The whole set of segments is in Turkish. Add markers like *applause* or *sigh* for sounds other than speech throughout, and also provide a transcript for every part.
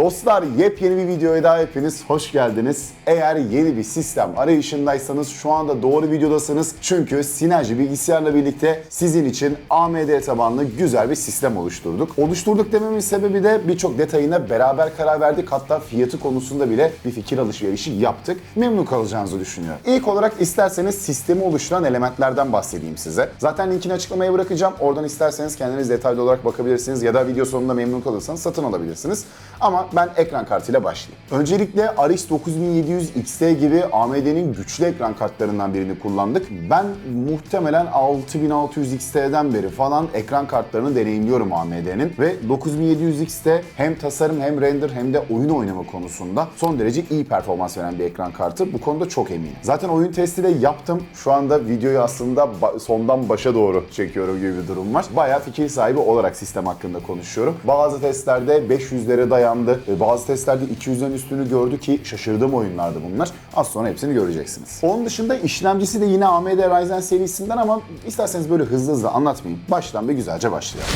Dostlar yepyeni bir videoya daha hepiniz hoş geldiniz. Eğer yeni bir sistem arayışındaysanız şu anda doğru videodasınız. Çünkü Sinerji bilgisayarla birlikte sizin için AMD tabanlı güzel bir sistem oluşturduk. Oluşturduk dememin sebebi de birçok detayına beraber karar verdik. Hatta fiyatı konusunda bile bir fikir alışverişi yaptık. Memnun kalacağınızı düşünüyorum. İlk olarak isterseniz sistemi oluşturan elementlerden bahsedeyim size. Zaten linkini açıklamaya bırakacağım. Oradan isterseniz kendiniz detaylı olarak bakabilirsiniz ya da video sonunda memnun kalırsanız satın alabilirsiniz. Ama ben ekran kartıyla başlayayım. Öncelikle RX 9700 XT gibi AMD'nin güçlü ekran kartlarından birini kullandık. Ben muhtemelen 6600 XT'den beri falan ekran kartlarını deneyimliyorum AMD'nin ve 9700 XT hem tasarım hem render hem de oyun oynama konusunda son derece iyi performans veren bir ekran kartı. Bu konuda çok eminim. Zaten oyun testi de yaptım. Şu anda videoyu aslında sondan başa doğru çekiyorum gibi bir durum var. Bayağı fikir sahibi olarak sistem hakkında konuşuyorum. Bazı testlerde 500'lere dayandı. E, Bazı testlerde 200'lerin üstünü gördü ki şaşırdığım oyunlardı bunlar. Az sonra hepsini göreceksiniz. Onun dışında işlemcisi de yine AMD Ryzen serisinden ama isterseniz böyle hızlı hızlı anlatmayayım. Baştan bir güzelce başlayalım.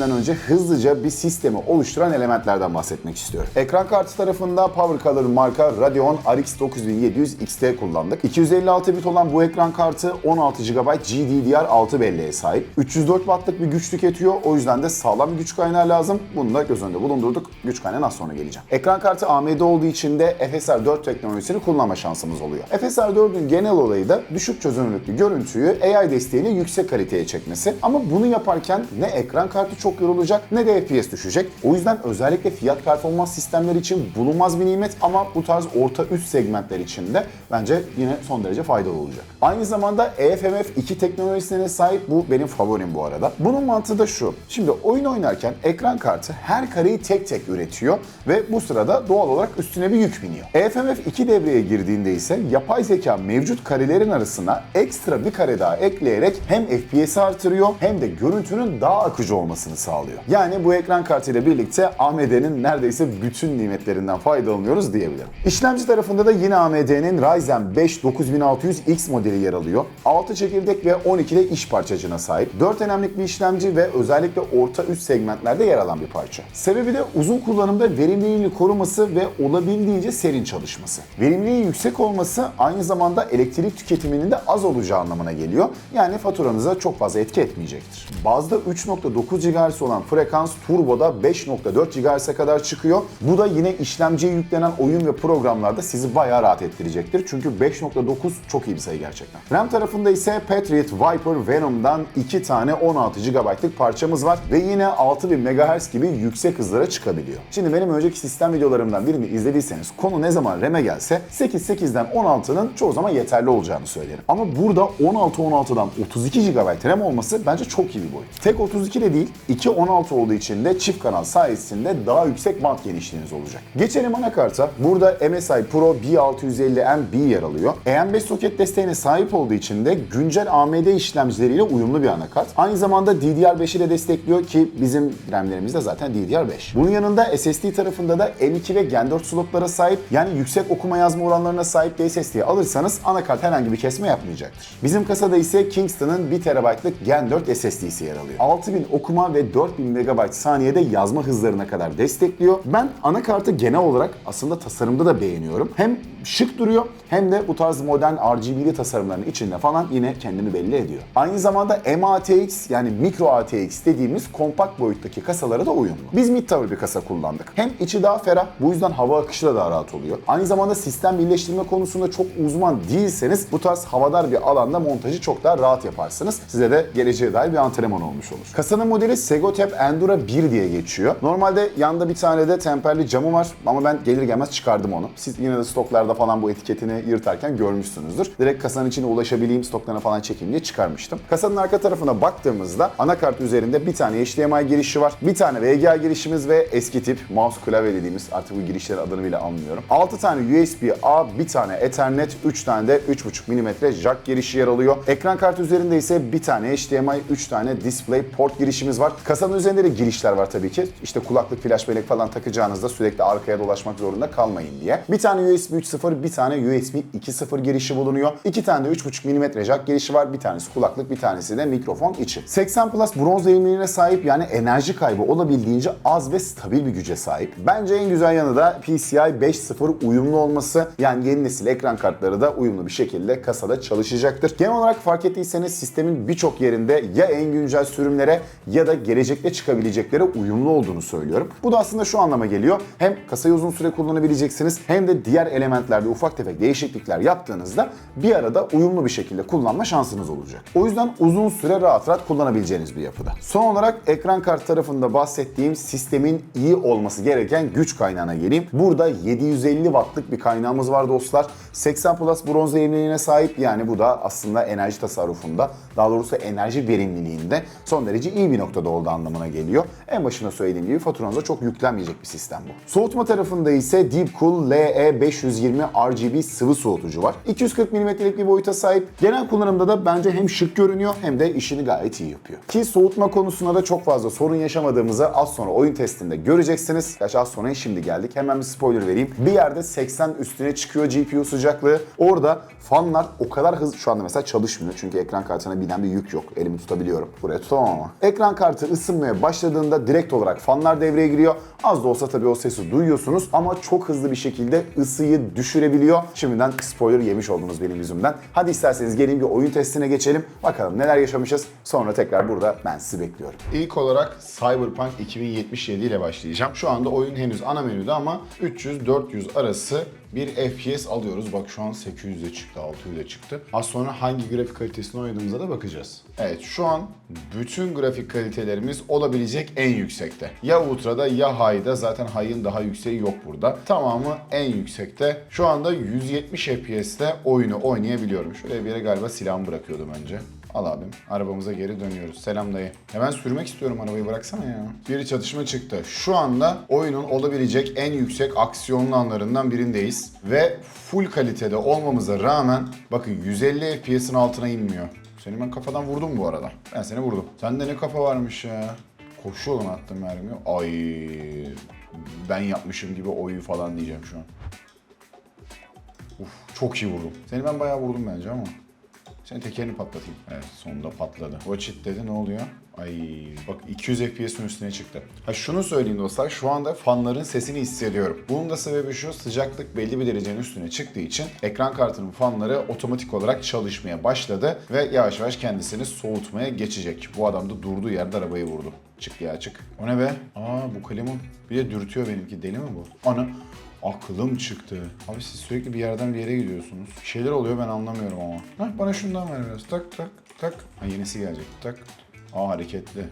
Oyun testinden önce hızlıca bir sistemi oluşturan elementlerden bahsetmek istiyorum. Ekran kartı tarafında PowerColor marka Radeon RX 9700 XT kullandık. 256 bit olan bu ekran kartı 16 GB GDDR6 belleğe sahip. 304 wattlık bir güç tüketiyor. O yüzden de sağlam bir güç kaynağı lazım. Bunu da göz önünde bulundurduk. Güç kaynağına az sonra geleceğim. Ekran kartı AMD olduğu için de FSR 4 teknolojisini kullanma şansımız oluyor. FSR 4'ün genel olayı da düşük çözünürlüklü görüntüyü AI desteğiyle yüksek kaliteye çekmesi. Ama bunu yaparken ne ekran kartı çok yorulacak ne de FPS düşecek. O yüzden özellikle fiyat performans sistemleri için bulunmaz bir nimet ama bu tarz orta üst segmentler için de bence yine son derece faydalı olacak. Aynı zamanda eFMF 2 teknolojisine sahip bu benim favorim bu arada. Bunun mantığı da şu. Şimdi oyun oynarken ekran kartı her kareyi tek tek üretiyor ve bu sırada doğal olarak üstüne bir yük biniyor. EFMF 2 devreye girdiğinde ise yapay zeka mevcut karelerin arasına ekstra bir kare daha ekleyerek hem FPS'i artırıyor hem de görüntünün daha akıcı olmasını sağlıyor. Yani bu ekran kartıyla birlikte AMD'nin neredeyse bütün nimetlerinden faydalanıyoruz diyebilirim. İşlemci tarafında da yine AMD'nin Ryzen 5 9600X modeli yer alıyor. 6 çekirdek ve 12 de iş parçacığına sahip. 4 önemlik bir işlemci ve özellikle orta üst segmentlerde yer alan bir parça. Sebebi de uzun kullanımda verimliliğini koruması ve olabildiğince serin çalışması. Verimliliği yüksek olması aynı zamanda elektrik tüketiminin de az olacağı anlamına geliyor. Yani faturanıza çok fazla etki etmeyecektir. Bazda 3.9 GHz olan frekans turboda 5.4 GHz'e kadar çıkıyor. Bu da yine işlemciye yüklenen oyun ve programlarda sizi bayağı rahat ettirecektir. Çünkü 5.9 çok iyi bir sayı gerçekten. RAM tarafında ise Patriot Viper Venom'dan 2 tane 16 GB'lık parçamız var ve yine 6000 MHz gibi yüksek hızlara çıkabiliyor. Şimdi benim önceki sistem videolarımdan birini izlediyseniz konu ne zaman RAM'e gelse 8.8'den 16'nın çoğu zaman yeterli olacağını söylerim. Ama burada 16-16'dan 32 GB RAM olması bence çok iyi bir boyut. Tek 32 de değil, 2 16 olduğu için de çift kanal sayesinde daha yüksek band genişliğiniz olacak. Geçelim anakarta. Burada MSI Pro B650M yer alıyor. AM5 soket desteğine sahip olduğu için de güncel AMD işlemcileriyle uyumlu bir anakart. Aynı zamanda DDR5'i de destekliyor ki bizim RAM'lerimiz de zaten DDR5. Bunun yanında SSD tarafında da M2 ve Gen 4 slotlara sahip yani yüksek okuma yazma oranlarına sahip bir SSD alırsanız anakart herhangi bir kesme yapmayacaktır. Bizim kasada ise Kingston'ın 1 TB'lık Gen 4 SSD'si yer alıyor. 6000 okuma ve 4000 MB saniyede yazma hızlarına kadar destekliyor. Ben anakartı genel olarak aslında tasarımda da beğeniyorum. Hem şık duruyor hem de bu tarz modern RGB'li tasarımların içinde falan yine kendini belli ediyor. Aynı zamanda MATX yani Micro ATX dediğimiz kompakt boyuttaki kasalara da uyumlu. Biz mid tower bir kasa kullandık. Hem içi daha ferah bu yüzden hava akışı da daha rahat oluyor. Aynı zamanda sistem birleştirme konusunda çok uzman değilseniz bu tarz havadar bir alanda montajı çok daha rahat yaparsınız. Size de geleceğe dair bir antrenman olmuş olur. Kasanın modeli Segotep Endura 1 diye geçiyor. Normalde yanda bir tane de temperli camı var ama ben gelir gelmez çıkardım onu. Siz yine de stoklarda falan bu etiketini yırtarken görmüşsünüzdür. Direkt kasanın içine ulaşabileyim, stoklarına falan çekeyim diye çıkarmıştım. Kasanın arka tarafına baktığımızda anakart üzerinde bir tane HDMI girişi var. Bir tane VGA girişimiz ve eski tip mouse klavye dediğimiz artık bu girişlerin adını bile anlamıyorum. 6 tane USB-A, bir tane Ethernet, 3 tane de 3.5 mm jack girişi yer alıyor. Ekran kartı üzerinde ise bir tane HDMI, 3 tane display port girişimiz var. Kasanın üzerinde de girişler var tabii ki. İşte kulaklık, flash bellek falan takacağınızda sürekli arkaya dolaşmak zorunda kalmayın diye. Bir tane USB 3.0, bir tane USB 2.0 girişi bulunuyor. İki tane de 3.5 mm jack girişi var. Bir tanesi kulaklık, bir tanesi de mikrofon içi. 80 Plus bronz eğimliğine sahip yani enerji kaybı olabildiğince az ve stabil bir güce sahip. Bence en güzel yanı da PCI 5.0 uyumlu olması. Yani yeni nesil ekran kartları da uyumlu bir şekilde kasada çalışacaktır. Genel olarak fark ettiyseniz sistemin birçok yerinde ya en güncel sürümlere ya da gelecekte çıkabileceklere uyumlu olduğunu söylüyorum. Bu da aslında şu anlama geliyor. Hem kasayı uzun süre kullanabileceksiniz hem de diğer elementlerde ufak tefek değişiklikler yaptığınızda bir arada uyumlu bir şekilde kullanma şansınız olacak. O yüzden uzun süre rahat rahat kullanabileceğiniz bir yapıda. Son olarak ekran kart tarafında bahsettiğim sistemin iyi olması gereken güç kaynağına geleyim. Burada 750 wattlık bir kaynağımız var dostlar. 80 Plus bronz eğimliliğine sahip yani bu da aslında enerji tasarrufunda daha doğrusu enerji verimliliğinde son derece iyi bir noktada olduğu anlamına geliyor. En başında söylediğim gibi faturanıza çok yüklenmeyecek bir sistem bu. Soğutma tarafında ise Deepcool LE520 RGB sıvı soğutucu var. 240 mm'lik bir boyuta sahip. Genel kullanımda da bence hem şık görünüyor hem de işini gayet iyi yapıyor. Ki soğutma konusunda da çok fazla sorun yaşamadığımızı az sonra oyun testinde göreceksiniz. Gerçi az sonra şimdi geldik. Hemen bir spoiler vereyim. Bir yerde 80 üstüne çıkıyor GPU sıcaklığı. Orada fanlar o kadar hızlı şu anda mesela çalışmıyor. Çünkü ekran kartına binen bir yük yok. Elimi tutabiliyorum. Buraya tutamam ama. Ekran kartı ısınmaya başladığında direkt olarak fanlar devreye giriyor. Az da olsa tabii o sesi duyuyorsunuz ama çok hızlı bir şekilde ısıyı düşürebiliyor. Şimdiden spoiler yemiş oldunuz benim yüzümden. Hadi isterseniz gelin bir oyun testine geçelim. Bakalım neler yaşamışız. Sonra tekrar burada ben sizi bekliyorum. İlk olarak Cyberpunk 2077 ile başlayacağım. Şu anda oyun henüz ana menüde ama 300-400 arası bir FPS alıyoruz. Bak şu an 800'e çıktı, 600'e çıktı. Az sonra hangi grafik kalitesini oynadığımıza da bakacağız. Evet şu an bütün grafik kalitelerimiz olabilecek en yüksekte. Ya Ultra'da ya High'da zaten High'ın daha yükseği yok burada. Tamamı en yüksekte. Şu anda 170 FPS'te oyunu oynayabiliyorum. Şuraya bir yere galiba silahımı bırakıyordum önce. Al abim. Arabamıza geri dönüyoruz. Selam dayı. Hemen sürmek istiyorum arabayı bıraksana ya. Bir çatışma çıktı. Şu anda oyunun olabilecek en yüksek aksiyonlu anlarından birindeyiz. Ve full kalitede olmamıza rağmen bakın 150 FPS'in altına inmiyor. Seni ben kafadan vurdum bu arada. Ben seni vurdum. Sende ne kafa varmış ya. Koşu yoluna attım mermiyi. Ay ben yapmışım gibi oyu falan diyeceğim şu an. Uf çok iyi vurdum. Seni ben bayağı vurdum bence ama. Senin tekerini patlatayım. Evet sonunda patladı. Watch it dedi ne oluyor? Ay bak 200 FPS'in üstüne çıktı. Ha şunu söyleyeyim dostlar şu anda fanların sesini hissediyorum. Bunun da sebebi şu sıcaklık belli bir derecenin üstüne çıktığı için ekran kartının fanları otomatik olarak çalışmaya başladı ve yavaş yavaş kendisini soğutmaya geçecek. Bu adam da durduğu yerde arabayı vurdu. Çık ya çık. O ne be? Aa bu kalemun. Bir de dürtüyor benimki. Deli mi bu? Ana. Aklım çıktı. Abi siz sürekli bir yerden bir yere gidiyorsunuz. Bir şeyler oluyor ben anlamıyorum ama. Hah bana şundan ver biraz. Tak tak tak. Ha yenisi gelecek. Tak. Aa hareketli.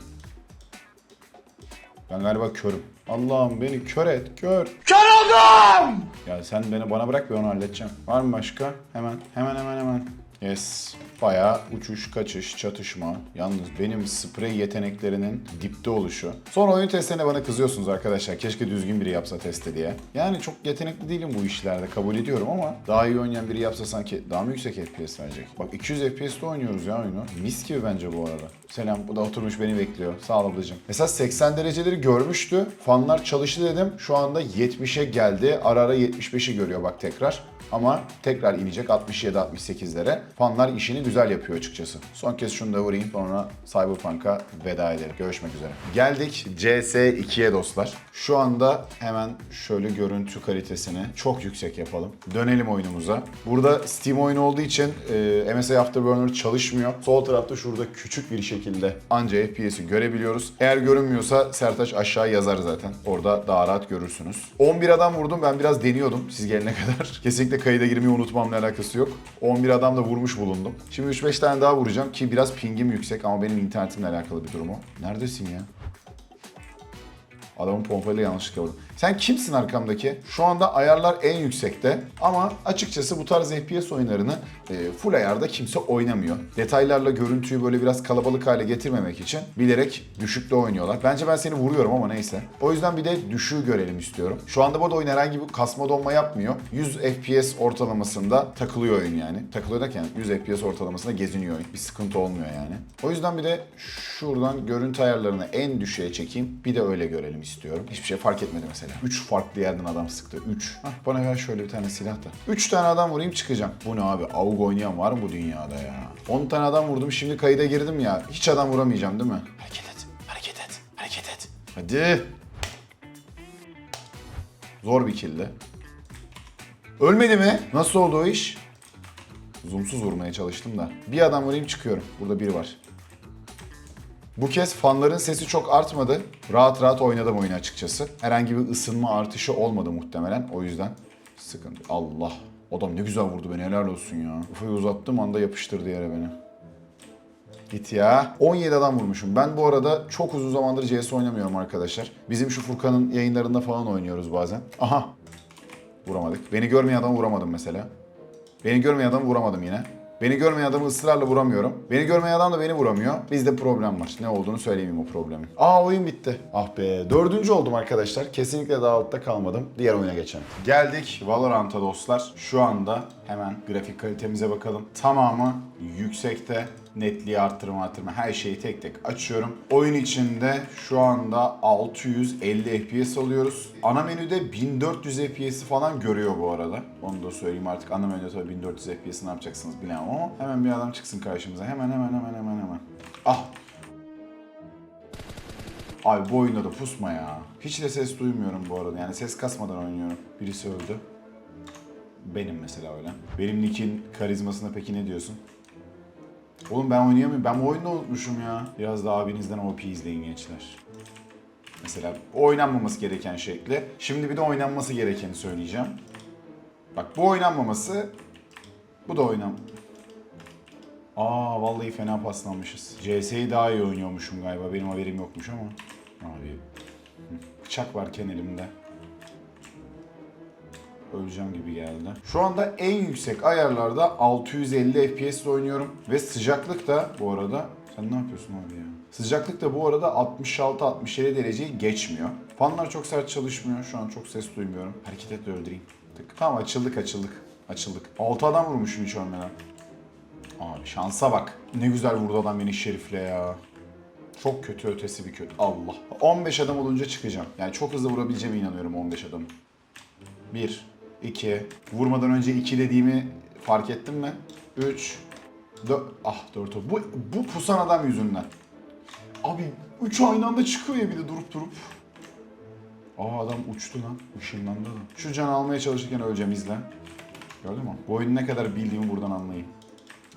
Ben galiba körüm. Allah'ım beni kör et. Kör. Kör oldum! Ya sen beni bana bırak bir onu halledeceğim. Var mı başka? Hemen. Hemen hemen hemen. Yes. Bayağı uçuş, kaçış, çatışma. Yalnız benim sprey yeteneklerinin dipte oluşu. Sonra oyun testlerine bana kızıyorsunuz arkadaşlar. Keşke düzgün biri yapsa testi diye. Yani çok yetenekli değilim bu işlerde kabul ediyorum ama daha iyi oynayan biri yapsa sanki daha mı yüksek FPS verecek? Bak 200 FPS'te oynuyoruz ya oyunu. Mis gibi bence bu arada. Selam bu da oturmuş beni bekliyor. Sağ ol ablacığım. Mesela 80 dereceleri görmüştü. Fanlar çalıştı dedim. Şu anda 70'e geldi. Ara ara 75'i görüyor bak tekrar. Ama tekrar inecek 67-68'lere. Fanlar işini güzel yapıyor açıkçası. Son kez şunu da vurayım sonra Cyberpunk'a veda edelim. Görüşmek üzere. Geldik CS2'ye dostlar. Şu anda hemen şöyle görüntü kalitesini çok yüksek yapalım. Dönelim oyunumuza. Burada Steam oyunu olduğu için e, MSI Afterburner çalışmıyor. Sol tarafta şurada küçük bir şekilde anca FPS'i görebiliyoruz. Eğer görünmüyorsa Sertaç aşağı yazar zaten. Orada daha rahat görürsünüz. 11 adam vurdum. Ben biraz deniyordum siz gelene kadar. *laughs* Kesinlikle kayıda girmeyi unutmamla alakası yok. 11 adam da vurmuş bulundum. Şimdi 3-5 tane daha vuracağım ki biraz pingim yüksek ama benim internetimle alakalı bir durum o. Neredesin ya? Adamın pompayla yanlışlıkla vurdum. Sen kimsin arkamdaki? Şu anda ayarlar en yüksekte ama açıkçası bu tarz FPS oyunlarını e, full ayarda kimse oynamıyor. Detaylarla görüntüyü böyle biraz kalabalık hale getirmemek için bilerek düşükte oynuyorlar. Bence ben seni vuruyorum ama neyse. O yüzden bir de düşüğü görelim istiyorum. Şu anda bu da oyun herhangi bir kasma donma yapmıyor. 100 FPS ortalamasında takılıyor oyun yani. Takılıyor derken 100 FPS ortalamasında geziniyor oyun. Bir sıkıntı olmuyor yani. O yüzden bir de şuradan görüntü ayarlarını en düşüğe çekeyim. Bir de öyle görelim istiyorum. Hiçbir şey fark etmedi mesela. 3 farklı yerden adam sıktı. 3. Hah bana ver şöyle bir tane silah da. 3 tane adam vurayım çıkacağım. Bu ne abi? AUG oynayan var mı bu dünyada ya? 10 tane adam vurdum şimdi kayıda girdim ya. Hiç adam vuramayacağım değil mi? Hareket et. Hareket et. Hareket et. Hadi. Zor bir kildi. Ölmedi mi? Nasıl oldu o iş? Zoomsuz vurmaya çalıştım da. Bir adam vurayım çıkıyorum. Burada biri var. Bu kez fanların sesi çok artmadı. Rahat rahat oynadım oyunu açıkçası. Herhangi bir ısınma artışı olmadı muhtemelen. O yüzden sıkıntı. Allah. Adam ne güzel vurdu beni helal olsun ya. Ufayı uzattığım anda yapıştırdı yere beni. Git ya. 17 adam vurmuşum. Ben bu arada çok uzun zamandır CS oynamıyorum arkadaşlar. Bizim şu Furkan'ın yayınlarında falan oynuyoruz bazen. Aha. Vuramadık. Beni görmeyen adamı vuramadım mesela. Beni görmeyen adamı vuramadım yine. Beni görmeyen adamı ısrarla vuramıyorum. Beni görmeyen adam da beni vuramıyor. Bizde problem var. Ne olduğunu söyleyeyim o problemin. Aa oyun bitti. Ah be. Dördüncü oldum arkadaşlar. Kesinlikle daha altta kalmadım. Diğer oyuna geçelim. Geldik Valorant'a dostlar. Şu anda hemen grafik kalitemize bakalım. Tamamı yüksekte. Netliği arttırma arttırma her şeyi tek tek açıyorum. Oyun içinde şu anda 650 FPS alıyoruz. Ana menüde 1400 FPS'i falan görüyor bu arada. Onu da söyleyeyim artık ana menüde tabii 1400 FPS'i ne yapacaksınız bilemem ama hemen bir adam çıksın karşımıza. Hemen hemen hemen hemen hemen. Ah Ay bu oyunda da pusma ya. Hiç de ses duymuyorum bu arada. Yani ses kasmadan oynuyorum. Birisi öldü. Benim mesela öyle. Benim Nick'in karizmasına peki ne diyorsun? Oğlum ben oynayamıyorum. Ben bu oyunu unutmuşum ya. Biraz da abinizden OP izleyin gençler. Mesela oynanmaması gereken şekli. Şimdi bir de oynanması gerekeni söyleyeceğim. Bak bu oynanmaması. Bu da oynam. Aa vallahi fena paslanmışız. CS'yi daha iyi oynuyormuşum galiba. Benim haberim yokmuş ama. Abi. Bıçak varken elimde. Öleceğim gibi geldi. Şu anda en yüksek ayarlarda 650 FPS oynuyorum. Ve sıcaklık da bu arada... Sen ne yapıyorsun abi ya? Sıcaklık da bu arada 66-67 dereceyi geçmiyor. Fanlar çok sert çalışmıyor. Şu an çok ses duymuyorum. Hareket et de öldüreyim. Tık. Tamam açıldık açıldık. Açıldık. 6 adam vurmuşum hiç ölmeden. Abi şansa bak. Ne güzel vurdu adam beni şerifle ya. Çok kötü ötesi bir kötü. Allah. 15 adam olunca çıkacağım. Yani çok hızlı vurabileceğime inanıyorum 15 adam. 1, 2. Vurmadan önce 2 dediğimi fark ettin mi? 3, 4. Ah 4 oldu. Bu, bu pusan adam yüzünden. Abi 3 aynı anda çıkıyor ya bir de durup durup. Aa adam uçtu lan. Işınlandı da. Şu can almaya çalışırken öleceğim izle. Gördün mü? Bu oyunu ne kadar bildiğimi buradan anlayın.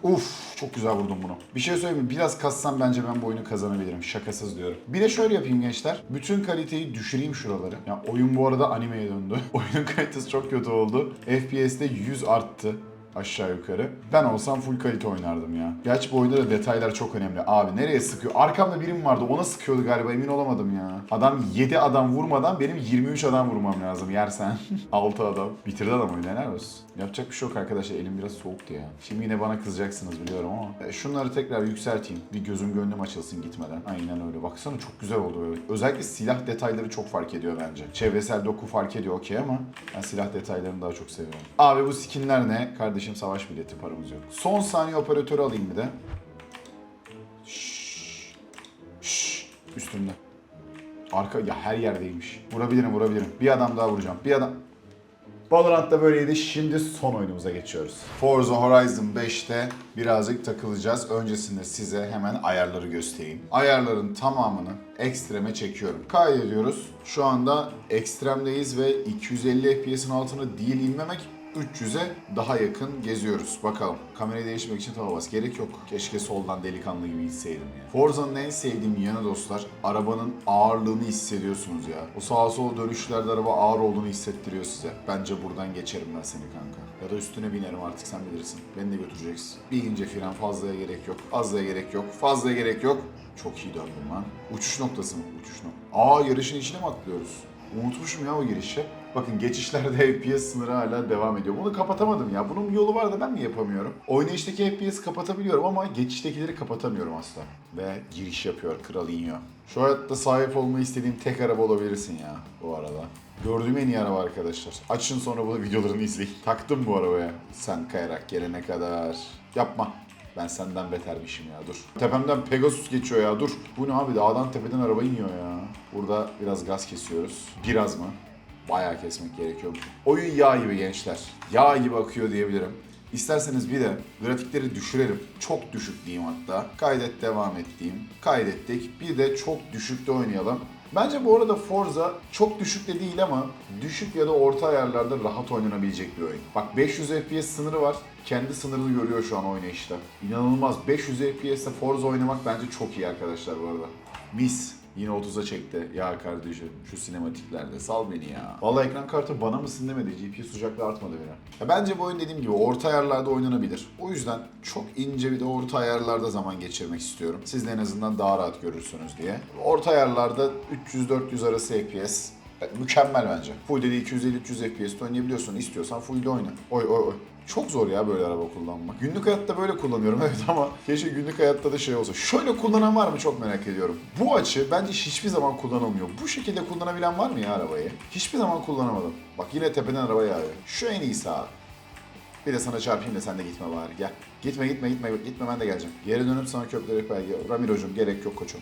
Uf çok güzel vurdum bunu. Bir şey söyleyeyim mi? Biraz kassam bence ben bu oyunu kazanabilirim. Şakasız diyorum. Bir de şöyle yapayım gençler. Bütün kaliteyi düşüreyim şuraları. Ya oyun bu arada animeye döndü. *laughs* Oyunun kalitesi çok kötü oldu. FPS'te 100 arttı aşağı yukarı. Ben olsam full kalite oynardım ya. Gerçi bu oyunda da detaylar çok önemli. Abi nereye sıkıyor? Arkamda birim vardı. Ona sıkıyordu galiba. Emin olamadım ya. Adam 7 adam vurmadan benim 23 adam vurmam lazım. Yersen. *laughs* 6 adam. Bitirdi adam oyunu. Helal olsun. Yapacak bir şey yok arkadaşlar. Elim biraz soğuktu ya. Şimdi yine bana kızacaksınız biliyorum ama. E, şunları tekrar yükselteyim. Bir gözüm gönlüm açılsın gitmeden. Aynen öyle. Baksana çok güzel oldu böyle. Özellikle silah detayları çok fark ediyor bence. Çevresel doku fark ediyor okey ama ben silah detaylarını daha çok seviyorum. Abi bu skinler ne? Kardeşim savaş bileti paramız yok. Son saniye operatörü alayım bir de. Şşş. Şşş. Üstümde. Arka ya her yerdeymiş. Vurabilirim vurabilirim. Bir adam daha vuracağım. Bir adam. Valorant'ta böyleydi. Şimdi son oyunumuza geçiyoruz. Forza Horizon 5'te birazcık takılacağız. Öncesinde size hemen ayarları göstereyim. Ayarların tamamını ekstreme çekiyorum. Kaydediyoruz. Şu anda ekstremdeyiz ve 250 FPS'in altına değil inmemek 300'e daha yakın geziyoruz. Bakalım. Kamerayı değiştirmek için tava. Gerek yok. Keşke soldan delikanlı gibi hisseydim ya. Forza'nın en sevdiğim yanı dostlar, arabanın ağırlığını hissediyorsunuz ya. O sağa sola dönüşlerde araba ağır olduğunu hissettiriyor size. Bence buradan geçerim ben seni kanka. Ya da üstüne binerim artık sen bilirsin. Beni de götüreceksin. Bir ince fren fazlaya gerek yok. Fazlaya gerek yok. Fazlaya gerek yok. Çok iyi döndüm lan. Uçuş noktası mı? Uçuş noktası. Aa yarışın içine mi atlıyoruz? Unutmuşum ya o girişi. Bakın geçişlerde *laughs* FPS sınırı hala devam ediyor. Bunu kapatamadım ya. Bunun bir yolu var da ben mi yapamıyorum? Oynayıştaki FPS kapatabiliyorum ama geçiştekileri kapatamıyorum asla. Ve giriş yapıyor Kral iniyor. Şu hayatta sahip olmayı istediğim tek araba olabilirsin ya bu arada. Gördüğüm en iyi araba arkadaşlar. Açın sonra bu videolarını izleyin. Taktım bu arabaya. Sen kayarak gelene kadar. Yapma. Ben senden betermişim ya dur. Tepemden Pegasus geçiyor ya dur. Bu ne abi dağdan tepeden araba iniyor ya. Burada biraz gaz kesiyoruz. Biraz mı? Bayağı kesmek gerekiyor. Oyun yağ gibi gençler. Yağ gibi akıyor diyebilirim. İsterseniz bir de grafikleri düşürelim. Çok düşük diyeyim hatta. Kaydet devam et diyeyim. Kaydettik. Bir de çok düşükte oynayalım. Bence bu arada Forza çok düşük de değil ama düşük ya da orta ayarlarda rahat oynanabilecek bir oyun. Bak 500 FPS sınırı var. Kendi sınırını görüyor şu an oynayışta. İnanılmaz. 500 FPS'te Forza oynamak bence çok iyi arkadaşlar bu arada. Mis. Yine 30'a çekti. Ya kardeşim şu sinematiklerde sal beni ya. Vallahi ekran kartı bana mısın demedi. GPU sıcaklığı artmadı bile. Ya bence bu oyun dediğim gibi orta ayarlarda oynanabilir. O yüzden çok ince bir de orta ayarlarda zaman geçirmek istiyorum. Siz de en azından daha rahat görürsünüz diye. Orta ayarlarda 300-400 arası FPS. Mükemmel bence. Full dedi 250-300 FPS'te oynayabiliyorsun. İstiyorsan full de oyna. Oy oy oy. Çok zor ya böyle araba kullanmak. Günlük hayatta böyle kullanıyorum *laughs* evet ama keşke günlük hayatta da şey olsa. Şöyle kullanan var mı çok merak ediyorum. Bu açı bence hiçbir zaman kullanılmıyor. Bu şekilde kullanabilen var mı ya arabayı? Hiçbir zaman kullanamadım. Bak yine tepeden araba yağıyor. Şu en iyisi abi. Bir de sana çarpayım da sen de gitme bari. Gel. Gitme gitme gitme gitme ben de geleceğim. Geri dönüp sana köprüleri belge. Ramiro'cum gerek yok koçum.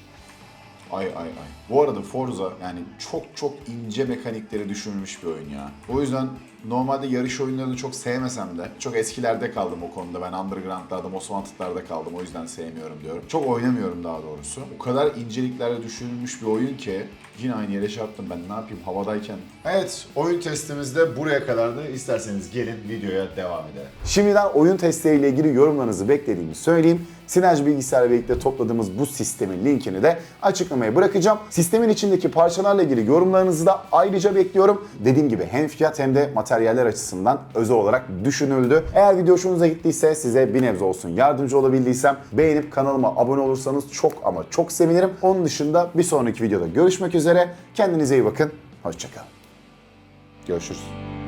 Ay ay ay. Bu arada Forza yani çok çok ince mekanikleri düşünülmüş bir oyun ya. O yüzden normalde yarış oyunlarını çok sevmesem de çok eskilerde kaldım o konuda. Ben Underground'larda, Most Wanted'larda kaldım. O yüzden sevmiyorum diyorum. Çok oynamıyorum daha doğrusu. O kadar inceliklerle düşünülmüş bir oyun ki yine aynı yere çarptım ben ne yapayım havadayken. Evet oyun testimiz de buraya kadardı. İsterseniz gelin videoya devam edelim. Şimdiden oyun testleriyle ilgili yorumlarınızı beklediğimi söyleyeyim. Sinerji bilgisayarla birlikte topladığımız bu sistemin linkini de açıklamaya bırakacağım. Sistemin içindeki parçalarla ilgili yorumlarınızı da ayrıca bekliyorum. Dediğim gibi hem fiyat hem de materyaller açısından özel olarak düşünüldü. Eğer video hoşunuza gittiyse size bir nebze olsun yardımcı olabildiysem beğenip kanalıma abone olursanız çok ama çok sevinirim. Onun dışında bir sonraki videoda görüşmek üzere. Kendinize iyi bakın. Hoşçakalın. Görüşürüz.